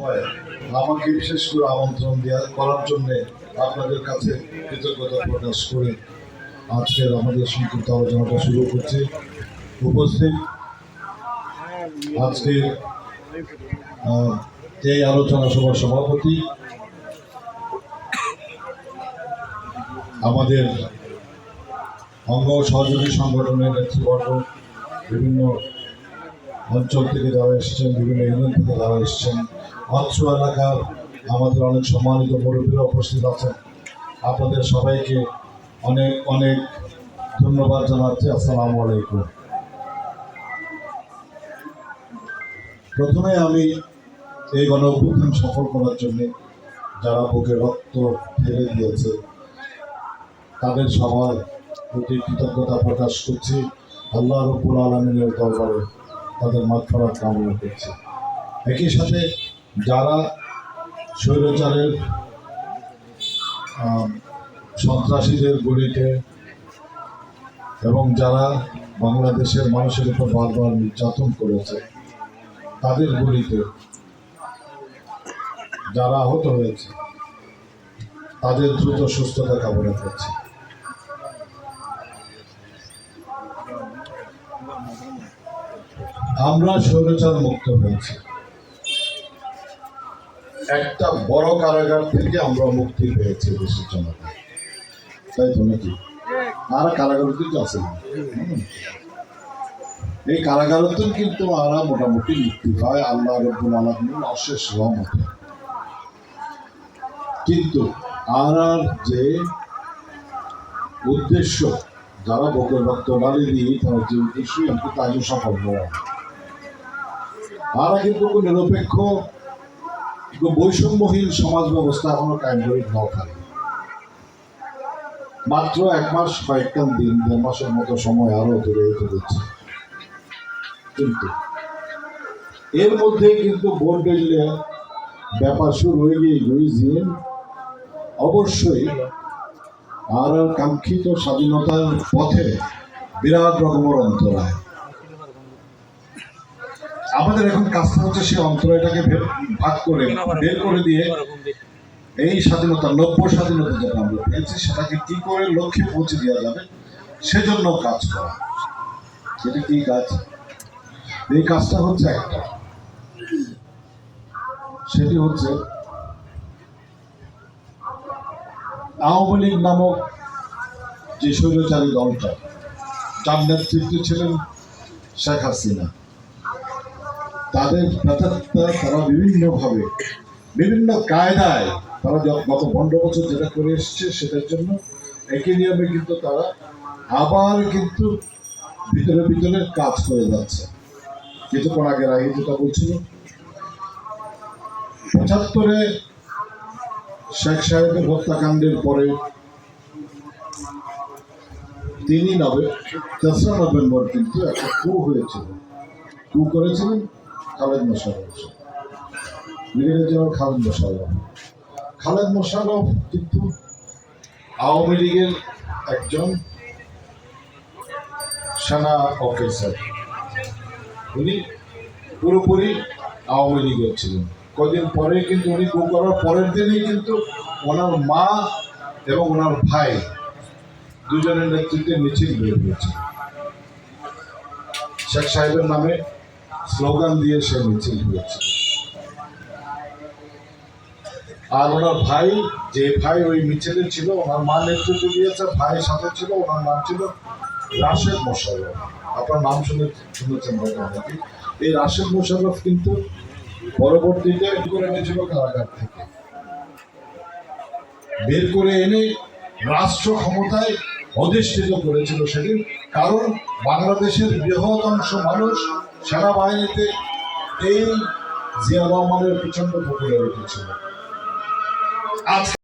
হয়। আমাকে বিশেষ করে আমন্ত্রণ দেওয়া করার জন্যে আপনাদের কাছে কৃতজ্ঞতা প্রকাশ করে আজকের আমাদের সংক্ষিপ্ত আলোচনাটা শুরু করছি। উপস্থিত আজকে আহ, এই আলোচনা সভার সভাপতি আমাদের অঙ্গ সহযোগী সংগঠনের নেতৃবর্গ বিভিন্ন অঞ্চল থেকে যারা এসেছেন বিভিন্ন ইউনিয়ন থেকে যারা এসেছেন অত্র এলাকার আমাদের অনেক সম্মানিত মুরব্বীরা উপস্থিত আছেন। আপনাদের সবাইকে অনেক অনেক ধন্যবাদ জানাচ্ছি। আসসালামু আলাইকুম। প্রথমে আমি এই গণ অভ্যুত্থান সফল করার জন্যে যারা বুকে রক্ত ঢেলে দিয়েছে, তাদের সবার প্রতি কৃতজ্ঞতা প্রকাশ করছি। আল্লাহ রব্বুল আলমিনের দরবারে তাদের মাঠফারাত কামনা করছি। একই সাথে যারা স্বৈরাচারের সন্ত্রাসীদের গুলিতে এবং যারা বাংলাদেশের মানুষের উপর বারবার নির্যাতন করেছে, তাদের গুলিতে যারা আহত হয়েছে, তাদের দ্রুত সুস্থতা কামনা করছি। আমরা স্বৈরাচার মুক্ত হয়েছি। একটা বড় কারাগার থেকে আমরা মুক্তি পেয়েছি দেশের জনতা। তাই তো নাকি? আর কারাগার কিন্তু আছে। এই কারাগারতেও কিন্তু আমরা মোটামুটি মুক্তি পাই আল্লাহ রব্বুল আলমিন অশেষ রহমত। কিন্তু আর আর যে উদ্দেশ্য, যারা বুকের রক্ত ডালি দিয়ে তারা যে উদ্দেশ্য কিন্তু তাই সফল হওয়া তারা কিন্তু নিরপেক্ষ বৈষম্যহীন সমাজ ব্যবস্থা এখনও কায়েম থাকে মাত্র এক মাস কয়েকটা দিন, দেড় মাসের মতো সময় আরও অতিবাহিত হচ্ছে। কিন্তু এর মধ্যে কিন্তু দিলে ব্যাপার শুরু হয়ে গিয়ে গিয়েছে অবশ্যই আর কাঙ্ক্ষিত স্বাধীনতার পথে বিরাট রকমের অন্তরায়। আমাদের এখন কাজটা হচ্ছে সেই অন্তরায়টাকে ভাগ করে বের করে দিয়ে এই স্বাধীনতা, নব্য স্বাধীনতা যেটা আমরা পেয়েছি, সেটাকে কি করে লক্ষ্যে পৌঁছে দেওয়া যাবে, সেজন্য কাজ করা। সেটা কি কাজ? এই কাজটা হচ্ছে একটা। সেটি হচ্ছে আওয়ামী লীগ নামক যে স্বৈরচারী দলটা, যার নেতৃত্বে ছিলেন শেখ হাসিনা। তাদের প্রেতাত্মা তারা বিভিন্নভাবে, বিভিন্ন কায়দায় তারা গত পনেরো বছর যেটা করে এসছে সেটার জন্য একই নিয়মে কিন্তু তারা আবার কিন্তু ভিতরে ভিতরে কাজ করে যাচ্ছে। কিছুক্ষণ আগে আগে যেটা বলছিল, পঁচাত্তরে শেখ সাহেবের হত্যাকাণ্ডের পরে তিনি নভে তেসরা নভেম্বর কিন্তু একটা কু হয়েছিল। কু করেছিলেন খালেদ মোশারফ ব্রিগেডিয়ার জেনারেল খালেদ মোশারফ খালেদ মোশারফ কিন্তু আওয়ামী লীগের একজন সেনা অফিসার। উনি পুরোপুরি আওয়ামী লীগের ছিলেন। কদিন পরে কিন্তু উনি কু করার পরের দিনই কিন্তু ওনার মা এবং ওনার ভাই দুজনের নেতৃত্বে মিছিল বের হয়েছে। শেখ সাহেবের নামে স্লোগান দিয়ে সে মিছিল হয়েছে আর ওনার ভাই, যে ভাই ওই মিছিলে ছিল, ওনার মা নেতৃত্ব দিয়েছে ভাইয়ের সাথে ছিল, ওনার নাম ছিল রাশেদ মোশাররফ। আপনার নাম শুনে শুনেছেন হয়তো অনেকে এই রাশেদ মোশাররফ কিন্তু পরবর্তীতে বের করে এনেছিল কারাগার থেকে? বের করে এনে রাষ্ট্র ক্ষমতায় অধিষ্ঠিত করেছিল সেদিন। কারণ বাংলাদেশের বৃহৎ অংশ মানুষ সেনাবাহিনীতে এই জিয়া রহমানের প্রচণ্ড পপুলারিটি ছিল আজ